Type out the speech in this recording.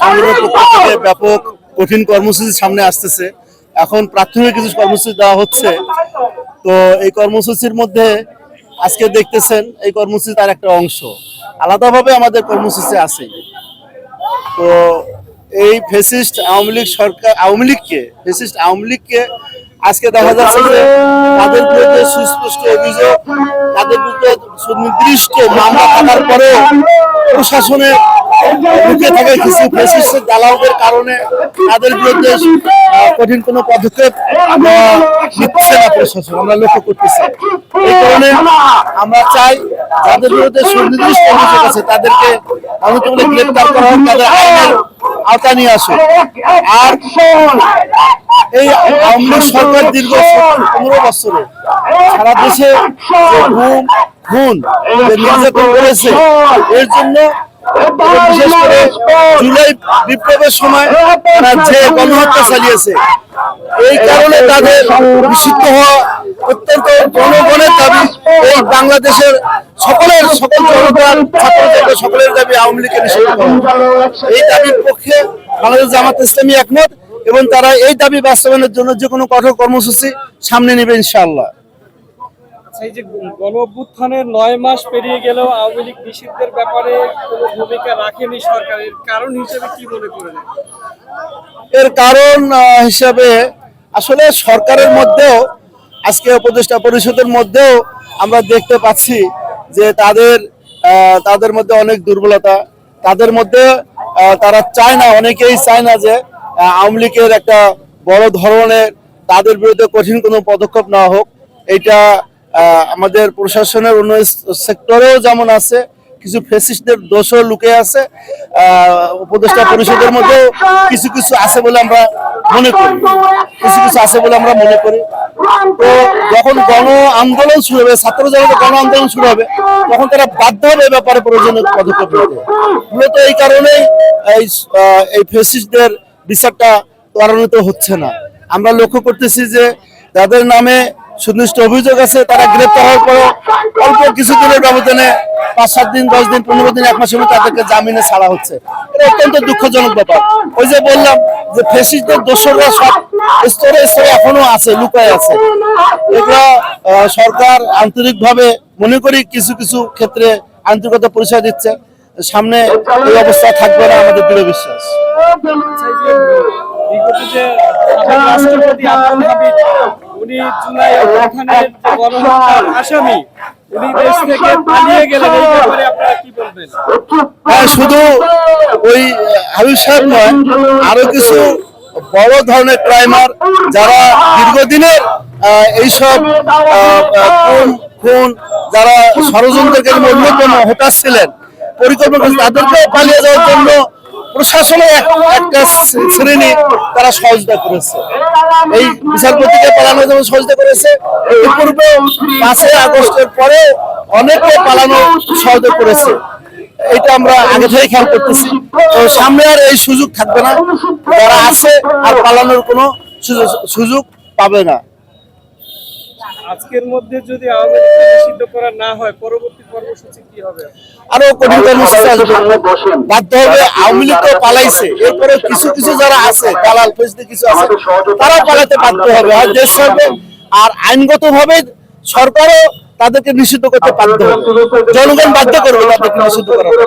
সংগ্রহের ব্যাপক কঠিন কর্মসূচি সামনে আসতেছে। এখন প্রাথমিক কিছু কর্মসূচি দেওয়া হচ্ছে। তো এই কর্মসূচির মধ্যে আজকে দেখতেছেন, এই কর্মসূচি তার একটা অংশ। আলাদাভাবে আমাদের কর্মসূচি আছে। তো এই ফেসিস্ট আওয়ামী লীগ সরকার, আওয়ামী লীগকে, ফেসিস্ট আওয়ামী লীগকে আজকে দেখা যাচ্ছে যে তাদের বিরুদ্ধে সুস্পষ্ট অভিযোগ, তাদের বিরুদ্ধে সুনির্দিষ্ট মামলা থাকার পরেও প্রশাসনের লুকিয়ে থাকা কিছু ফেসিস্টের দালালদের কারণে তাদের বিরুদ্ধে কঠিন কোনো পদক্ষেপ নিচ্ছে না প্রশাসন, আমরা লক্ষ্য করতেছি। এই কারণে আমরা চাই যাদের বিরুদ্ধে সুনির্দিষ্ট অভিযোগ আছে, তাদেরকে অনন্তগুলো গ্রেপ্তার করা হোক, তাদের আইনের আওতা নিয়ে আসুক। আর এই আওয়ামী সরকার দীর্ঘ পনেরো বছরে সারা দেশে যে খুন করেছে, এর জন্য বিশেষ করে জুলাই বিপ্লবের সময় যে গণহত্যা চালিয়েছে। এই কারণে তাদের নিষিদ্ধ হওয়া অত্যন্ত জনগণের দাবি। এই বাংলাদেশের সকলের, সকল ছাত্রদের সকলের দাবি আওয়ামী লীগের নিষিদ্ধ এই দাবির পক্ষে বাংলাদেশ জামাত ইসলামী একমত এবং তারা এই দাবি বাস্তবায়নের জন্য যে কোনো কঠোর কর্মসূচি সামনে নেবে ইনশাআল্লাহ। এই যে গণ অভ্যুত্থানের নয় মাস পেরিয়ে গেলেও আওয়ামী লীগ নিষিদ্ধের ব্যাপারে কোনো ভূমিকা রাখেনি সরকারের কারণ হিসেবে কি মনে করেন? এর কারণ হিসাবে আসলে সরকারের মধ্যেও, আজকে উপদেষ্টা পরিষদের মধ্যেও আমরা দেখতে পাচ্ছি যে তাদের তাদের মধ্যে অনেক দুর্বলতা। তাদের মধ্যে তারা চায় না, অনেকেই চায় না যে আওয়ামী লীগের একটা বড় ধরনের তাদের বিরুদ্ধে কঠিন কোনো পদক্ষেপ নেওয়া হোক। এটা আমাদের প্রশাসনের অন্য সেক্টরেও যেমন আছে কিছু ফেসিস্টদের দোষও লুকে আছে। আহ, উপদেষ্টা পরিষদের মধ্যেও কিছু কিছু আছে বলে আমরা মনে করি। কিছু কিছু আছে বলে আমরা মনে করি। তো যখন গণ আন্দোলন শুরু হবে ছাত্র জনতা গণ আন্দোলন শুরু হবে তখন তারা বাধ্য হবে এ ব্যাপারে প্রয়োজনীয় পদক্ষেপ নিতে। মূলত এই কারণেই এই এই ফেসিস্টদের বিচারটা ত্বরান্বিত হচ্ছে না। আমরা লক্ষ্য করতেছি যে তাদের নামে সুনির্দিষ্ট অভিযোগ আছে, তারা গ্রেপ্তার হওয়ার পর অল্প কিছুদিনের ব্যবধানে পাঁচ, সাত দিন, দশ দিন, পনেরো দিন, এক মাসের মধ্যে তাদেরকে জামিনে ছাড়া হচ্ছে। এটা অত্যন্ত দুঃখজনক ব্যাপার। ওই যে বললাম যে ফেসিস্টদের দোষররা সব স্তরে স্তরে এখনও আছে, লুকায় আছে। এটা সরকার আন্তরিকভাবে মনে করি কিছু কিছু ক্ষেত্রে আন্তরিকতা পরিচয় দিচ্ছে। সামনে এই অবস্থা থাকবে না আমাদের দৃঢ় বিশ্বাস। হ্যাঁ শুধু ওই হাবিব সাহেব নয় আরও কিছু বড় ধরনের ক্রাইমার যারা দীর্ঘদিনের এইসব খুন খুন যারা ষড়যন্ত্রকারী অন্যতম হতাশ ছিলেন পরিকল্পনা করেছে, তাদেরকেও পালিয়ে যাওয়ার জন্য প্রশাসনের এক- একটা শ্রেণি তারা সহযোগিতা করেছে। এই বিচারপতিকে পালানোর জন্য সহযোগিতা করেছে। ইতিপূর্বে পাঁচই আগস্টের পরে অনেকে পালানো সহযোগ করেছে। এটা আমরা আগে থেকে খেয়াল করতেছি। তো সামনে আর এই সুযোগ থাকবে না। যারা আছে আর পালানোর কোনো সুযোগ পাবে না। আজকের মধ্যে যদি আওয়ামী নিষিদ্ধ করা না হয় পরবর্তী কর্মসূচি কি হবে? আরও কঠিন কর্মসূচি আসবে বাধ্য হবে আওয়ামী লীগ তো পালাইছে। এরপরে কিছু কিছু যারা আছে দালাল ফেসতে কিছু আছে তারাও পালাতে বাধ্য হবে। আর দেশ সরবে আর আইনগত ভাবে সরকারও তাদেরকে নিষিদ্ধ করতে বাধ্য হবে। জনগণ বাধ্য করবে তাদেরকে নিষিদ্ধ ব্যাপারে।